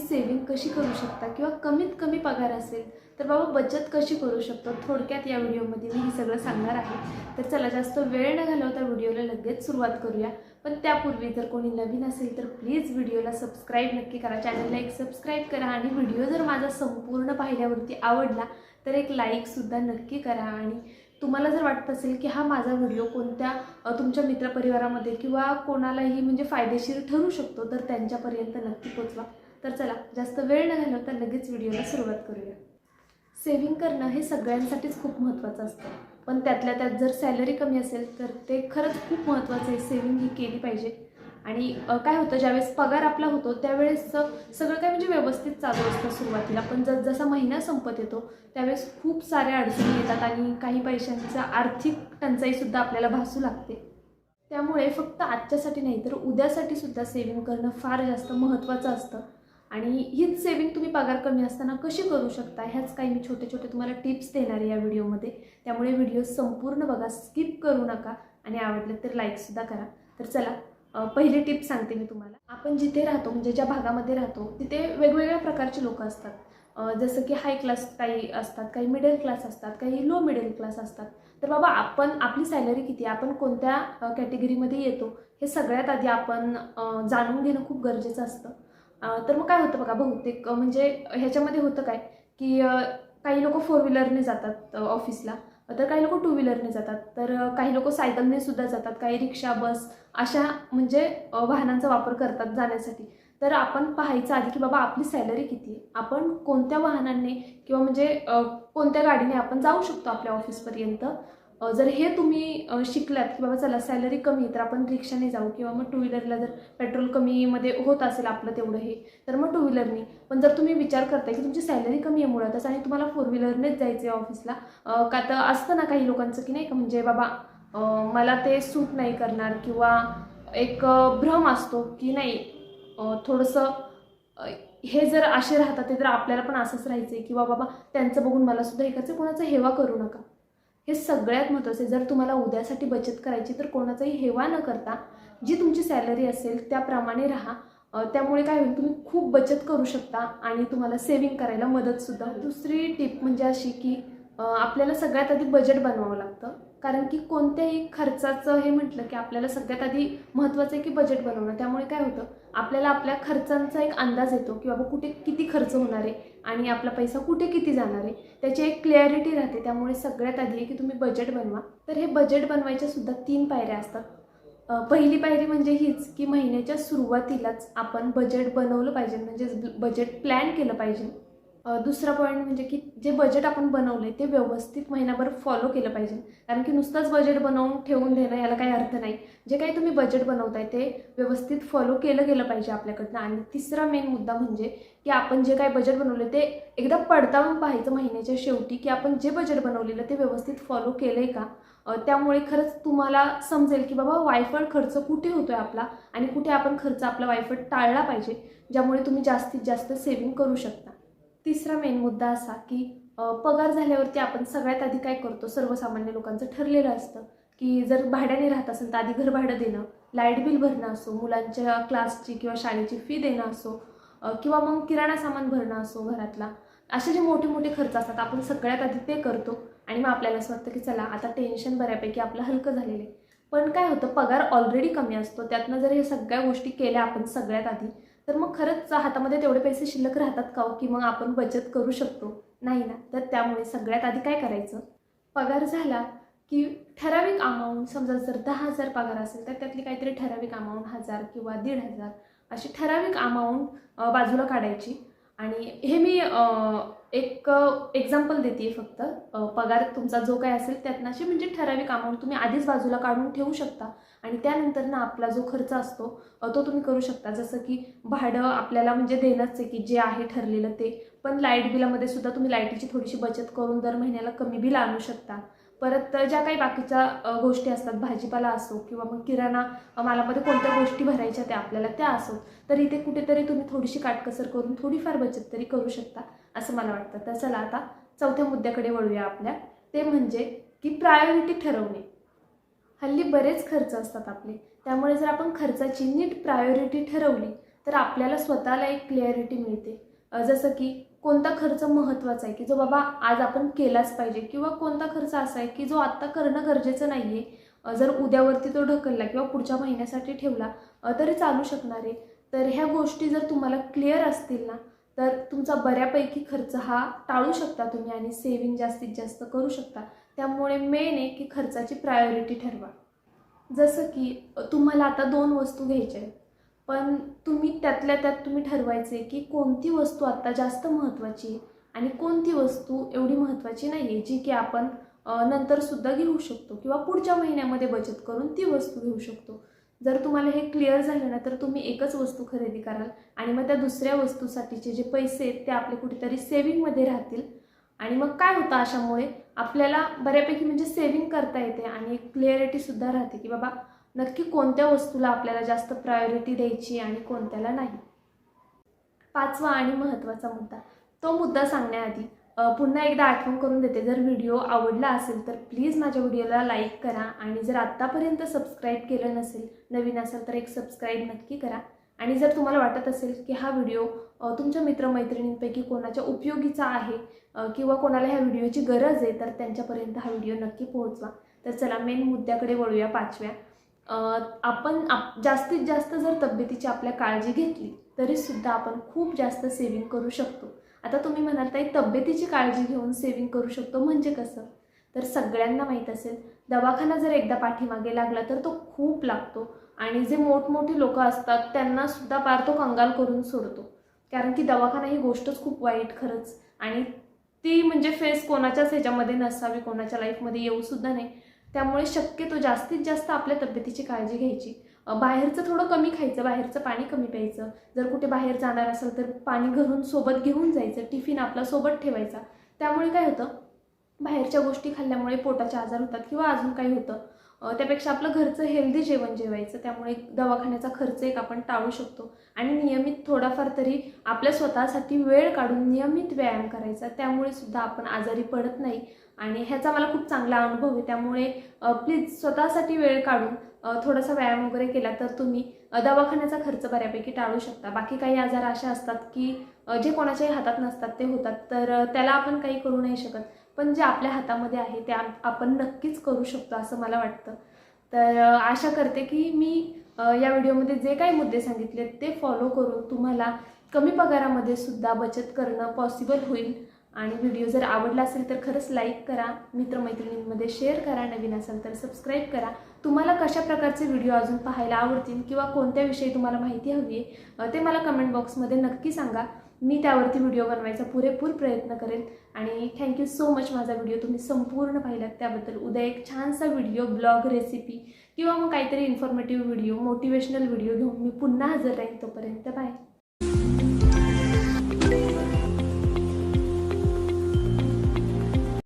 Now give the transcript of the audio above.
Saving कशी करू शकता? किंवा कमीत कमी पगार असेल तर बाबा बचत कशी करू शकतो? थोडक्यात या व्हिडिओमध्ये मी हे सगळं सांगणार आहे. तर चला जास्त वेळ न घालवता व्हिडिओला लगेच सुरुवात करूया. पण त्यापूर्वी जर कोणी नवीन असेल तर प्लीज व्हिडिओला सबस्क्राईब नक्की करा. चॅनलला एक सबस्क्राईब करा आणि व्हिडिओ जर माझा संपूर्ण पाहिल्यावरती आवडला तर एक लाईकसुद्धा नक्की करा. आणि तुम्हाला जर वाटत असेल की हा माझा व्हिडिओ कोणत्या तुमच्या मित्रपरिवारामध्ये किंवा कोणालाही म्हणजे फायदेशीर ठरू शकतो तर त्यांच्यापर्यंत नक्की पोचवा. तर चला जास्त वेळ न घालवता लगेच व्हिडिओला सुरुवात करूया. सेव्हिंग करणं हे सगळ्यांसाठीच खूप महत्त्वाचं असतं. पण त्यातल्या त्यात जर सॅलरी कमी असेल तर ते खरंच खूप महत्त्वाचं आहे. सेव्हिंग ही केली पाहिजे. आणि काय होतं ज्यावेळेस पगार आपला होतो त्यावेळेस सगळं काय म्हणजे व्यवस्थित चालू असतं सुरुवातीला. पण जस जसा महिना संपत येतो त्यावेळेस खूप साऱ्या अडचणी येतात आणि काही पैशांचा आर्थिक टंचाईसुद्धा आपल्याला भासू लागते. त्यामुळे फक्त आजच्यासाठी नाही तर उद्यासाठी सुद्धा सेव्हिंग करणं फार जास्त महत्त्वाचं असतं. आणि हीच सेविंग तुम्ही पगार कमी असताना कशी करू शकता? ह्याच काही मी छोटे छोटे तुम्हाला टिप्स देणार आहे या व्हिडिओमध्ये त्यामुळे व्हिडिओ संपूर्ण बघा स्किप करू नका आणि आवडलं तर लाईकसुद्धा करा. तर चला पहिली टिप सांगते मी तुम्हाला. आपण जिथे राहतो म्हणजे ज्या भागामध्ये राहतो तिथे वेगवेगळ्या प्रकारचे लोक असतात. जसं की हाय क्लास काही असतात काही मिडल क्लास असतात काही लो मिडल क्लास असतात. तर बाबा आपण आपली सॅलरी किती आहे? आपण कोणत्या कॅटेगरीमध्ये येतो? हे सगळ्यात आधी आपण जाणून घेणं खूप गरजेचं असतं. तर मग काय होतं बघा बहुतेक म्हणजे ह्याच्यामध्ये होतं काय की काही लोक फोर व्हीलरने जातात ऑफिसला तर काही लोक टू व्हीलरने जातात. तर काही लोक सायकलने सुद्धा जातात. काही रिक्षा बस अशा म्हणजे वाहनांचा वापर करतात जाण्यासाठी. तर आपण पाहायचं आधी की बाबा आपली सॅलरी किती आहे? आपण कोणत्या वाहनांनी किंवा म्हणजे कोणत्या गाडीने आपण जाऊ शकतो आपल्या ऑफिसपर्यंत जर हे तुम्ही शिकलात की बाबा चला सॅलरी कमी तर आपण रिक्षाने जाऊ किंवा मग टू व्हीलरला जर पेट्रोल कमीमध्ये होत असेल आपलं तेवढं हे तर मग टू व्हीलरनी पण जर तुम्ही विचार करताय की तुमची सॅलरी कमी आहे मुळातच आणि तुम्हाला फोर व्हीलरनेच जायचं आहे ऑफिसला का तर असतं ना काही लोकांचं की नाही का म्हणजे बाबा मला ते सूट नाही करणार किंवा एक भ्रम असतो की नाही थोडंसं हे जर असे राहतात ते तर आपल्याला पण असंच राहायचं आहे किंवा बाबा त्यांचं बघून मला सुद्धा हे करायचं कोणाचा हेवा करू नका. हे सगळ्यात महत्त्वाचं आहे. जर तुम्हाला उद्यासाठी बचत करायची तर कोणाचाही हेवा न करता जी तुमची सॅलरी असेल त्याप्रमाणे राहा. त्यामुळे काय होईल तुम्ही खूप बचत करू शकता आणि तुम्हाला सेव्हिंग करायला मदतसुद्धा दुसरी टिप म्हणजे अशी की आपल्याला सगळ्यात आधी बजेट बनवावं लागतं. कारण की कोणत्याही खर्चाचं हे म्हटलं की आपल्याला सगळ्यात आधी महत्त्वाचं आहे की बजेट बनवणं. त्यामुळे काय होतं? आपल्याला आपल्या खर्चांचा एक अंदाज येतो की बाबा कुठे किती खर्च होणार आहे आणि आपला पैसा कुठे किती जाणार आहे? त्याची एक क्लॅरिटी राहते. त्यामुळे सगळ्यात आधी आहे की तुम्ही बजेट बनवा. तर हे बजेट बनवायच्या सुद्धा तीन पायऱ्या असतात. पहिली पायरी म्हणजे हीच की महिन्याच्या सुरुवातीलाच आपण बजेट बनवलं पाहिजे. म्हणजेच बजेट प्लॅन केलं पाहिजे. दुसरा पॉईंट म्हणजे की जे बजेट आपण बनवलं आहे ते व्यवस्थित महिनाभर फॉलो केलं पाहिजे. कारण की नुसतंच बजेट बनवून ठेवून देणं याला काही अर्थ नाही. जे काही तुम्ही बजेट बनवताय ते व्यवस्थित फॉलो केलं गेलं पाहिजे आपल्याकडनं. आणि तिसरा मेन मुद्दा म्हणजे की आपण जे काही बजेट बनवलं ते एकदा पडताळून पाहायचं महिन्याच्या शेवटी की आपण जे बजेट बनवलेलं ते व्यवस्थित फॉलो केलं आहे का त्यामुळे खरंच तुम्हाला समजेल की बाबा वायफळ खर्च कुठे होतो आहे आपला? आणि कुठे आपण खर्च आपला वायफळ टाळला पाहिजे ज्यामुळे तुम्ही जास्तीत जास्त सेव्हिंग करू शकता. तिसरा मेन मुद्दा असा की पगार झाल्यावरती आपण सगळ्यात आधी काय करतो? सर्वसामान्य लोकांचं ठरलेलं असतं की जर भाड्याने राहत असेल तर आधी घर भाडं देणं लाइट बिल भरणं असो मुलांच्या क्लासची किंवा शाळेची फी देणं असो किंवा मग किराणा सामान भरणं असो घरातला असे जे मोठे मोठे खर्च असतात आपण सगळ्यात आधी ते करतो आणि मग आपल्याला असं वाटतं की चला आता टेन्शन बऱ्यापैकी आपलं हलकं झालेलं आहे. पण काय होतं पगार ऑलरेडी कमी असतो. त्यातनं जर हे सगळ्या गोष्टी केल्या आपण सगळ्यात आधी तर मग खरंच हातामध्ये तेवढे पैसे शिल्लक राहतात का हो? की मग आपण बचत करू शकतो? नाही ना. तर त्यामुळे सगळ्यात आधी काय करायचं? पगार झाला की ठराविक अमाऊंट समजा जर दहा हजार पगार असेल तर त्यातली काहीतरी ठराविक अमाऊंट हजार किंवा दीड हजार अशी ठराविक अमाऊंट बाजूला काढायची. आणि हे मी एक एक्झाम्पल देते फक्त. पगार तुमचा जो काय असेल त्यातनं अशी म्हणजे ठराविक अमाऊंट तुम्ही आधीच बाजूला काढून ठेवू शकता. आणि त्यानंतर ना आपला जो खर्च असतो तो तुम्ही करू शकता. जसं की भाडं आपल्याला म्हणजे देणंच आहे की जे आहे ठरलेलं ते. पण लाइट बिलामध्ये सुद्धा तुम्ही लाईटीची थोडीशी बचत करून दर महिन्याला कमी बिल आणू शकता. परत ज्या काही बाकीच्या गोष्टी असतात भाजीपाला असो किंवा मग किराणा मालामध्ये कोणत्या गोष्टी भरायच्या त्या आपल्याला त्या असो. तर इथे कुठेतरी तुम्ही थोडीशी काटकसर करून थोडीफार बचत तरी करू शकता. असं मला वाटतं. तर चला आता चौथ्या मुद्द्याकडे वळूया आपल्या. ते म्हणजे की प्रायोरिटी ठरवणे. हल्ली बरेच खर्च असतात आपले. त्यामुळे जर आपण खर्चाची नीट प्रायोरिटी ठरवली तर आपल्याला स्वतःला एक क्लिअरिटी मिळते. जसं की कोणता खर्च महत्त्वाचा आहे की जो बाबा आज आपण केलाच पाहिजे किंवा कोणता खर्च असा आहे की जो आत्ता करणं गरजेचं नाही आहे जर उद्यावरती तो ढकलला किंवा पुढच्या महिन्यासाठी ठेवला तरी चालू शकणार आहे. तर ह्या गोष्टी जर तुम्हाला क्लिअर असतील ना तर तुमचा बऱ्यापैकी खर्च हा टाळू शकता तुम्ही आणि सेविंग जास्तीत जास्त करू शकता. त्यामुळे मेन आहे की खर्चाची प्रायोरिटी ठरवा. जसं की तुम्हाला आता दोन वस्तू घ्यायच्या आहेत. पण तुम्ही त्यातल्या त्यात तुम्ही ठरवायचे की कोणती वस्तू आत्ता जास्त महत्त्वाची आहे आणि कोणती वस्तू एवढी महत्त्वाची नाही आहे जी की आपण नंतरसुद्धा घेऊ शकतो किंवा पुढच्या महिन्यामध्ये बचत करून ती वस्तू घेऊ शकतो. जर तुम्हाला हे क्लिअर झालं ना तर तुम्ही एकच वस्तू खरेदी कराल. आणि मग त्या दुसऱ्या वस्तूसाठीचे जे पैसे आहेत ते आपले कुठेतरी सेविंगमध्ये राहतील. आणि मग काय होतं अशामुळे? आपल्याला बऱ्यापैकी म्हणजे सेविंग करता येते आणि एक क्लिअरिटीसुद्धा राहते की बाबा नक्की कोणत्या वस्तूला आपल्याला जास्त प्रायोरिटी द्यायची आणि कोणत्याला नाही. पाचवा आणि महत्त्वाचा मुद्दा. तो मुद्दा सांगण्याआधी पुन्हा एकदा आठवण करून देते. जर व्हिडिओ आवडला असेल तर प्लीज माझ्या व्हिडिओला लाईक करा आणि जर आत्तापर्यंत सबस्क्राईब केलं नसेल नवीन असेल तर एक सबस्क्राईब नक्की करा. आणि जर तुम्हाला वाटत असेल की हा व्हिडिओ तुमच्या मित्रमैत्रिणींपैकी कोणाच्या उपयोगीचा आहे किंवा कोणाला ह्या व्हिडिओची गरज आहे तर त्यांच्यापर्यंत हा व्हिडिओ नक्की पोहोचवा. तर चला मेन मुद्द्याकडे वळूया पाचव्या. आपण आप जास्तीत जास्त जर तब्येतीची आपल्या काळजी घेतली तरीसुद्धा आपण खूप जास्त सेविंग करू शकतो. आता तुम्ही म्हणाल ताई तब्येतीची काळजी घेऊन सेविंग करू शकतो म्हणजे कसं? तर सगळ्यांना माहीत असेल दवाखाना जर एकदा पाठीमागे लागला तर तो खूप लागतो आणि जे मोठमोठी लोकं असतात त्यांनासुद्धा पार तो कंगाल करून सोडतो. कारण की दवाखाना ही गोष्टच खूप वाईट खरंच आणि ती म्हणजे फेस कोणाच्याच ह्याच्यामध्ये नसावी कोणाच्या लाईफमध्ये येऊसुद्धा नाही त्यामुळे शक्यतो जास्तीत जास्त आपल्या तब्येतीची काळजी घ्यायची. बाहेरचं थोडं कमी खायचं बाहेरचं पाणी कमी प्यायचं. जर कुठे बाहेर जाणार असेल तर पाणी घरून सोबत घेऊन जायचं टिफिन आपला सोबत ठेवायचा. त्यामुळे काय होतं? बाहेरच्या गोष्टी खाल्ल्यामुळे पोटाचे आजार होतात किंवा अजून काही होतं. त्यापेक्षा आपलं घरचं हेल्दी जेवण जेवायचं. त्यामुळे दवाखान्याचा खर्च एक आपण टाळू शकतो. आणि नियमित थोडाफार तरी आपल्या स्वतःसाठी वेळ काढून नियमित व्यायाम करायचा. त्यामुळे सुद्धा आपण आजारी पडत नाही. आणि ह्याचा मला खूप चांगला अनुभव आहे. त्यामुळे प्लीज स्वतःसाठी वेळ काढून थोडासा व्यायाम वगैरे केला तर तुम्ही दवाखान्याचा खर्च बऱ्यापैकी टाळू शकता. बाकी काही आजार असे असतात की जे कोणाच्याही हातात नसतात ते होतात. तर त्याला आपण काही करू नाही शकत. पण जे आपल्या हातामध्ये आहे ते आपण नक्कीच करू शकतो असं मला वाटतं. तर आशा करते की मी या व्हिडिओमध्ये जे काही मुद्दे सांगितले ते फॉलो करून तुम्हाला कमी पगारामध्ये सुद्धा बचत करणं पॉसिबल होईल. आणि व्हिडिओ जर आवडला असेल तर खरंच लाईक करा मित्रमैत्रिणींमध्ये शेअर करा नवीन असेल तर सबस्क्राईब करा. तुम्हाला कशा प्रकारचे व्हिडिओ अजून पाहायला आवडतील किंवा कोणत्या विषयी तुम्हाला माहिती हवी आहे ते मला कमेंट बॉक्समध्ये नक्की सांगा. मी त्यावरती व्हिडिओ बनवायचा पुरेपूर प्रयत्न करेन. आणि थँक्यू सो मच माझा व्हिडिओ तुम्ही संपूर्ण पाहिलात. त्याबद्दल उद्या एक छानसा व्हिडिओ ब्लॉग रेसिपी किंवा मग काहीतरी इन्फॉर्मेटिव्ह व्हिडिओ मोटिवेशनल व्हिडिओ घेऊन मी पुन्हा हजर राहीन तोपर्यंत. बाय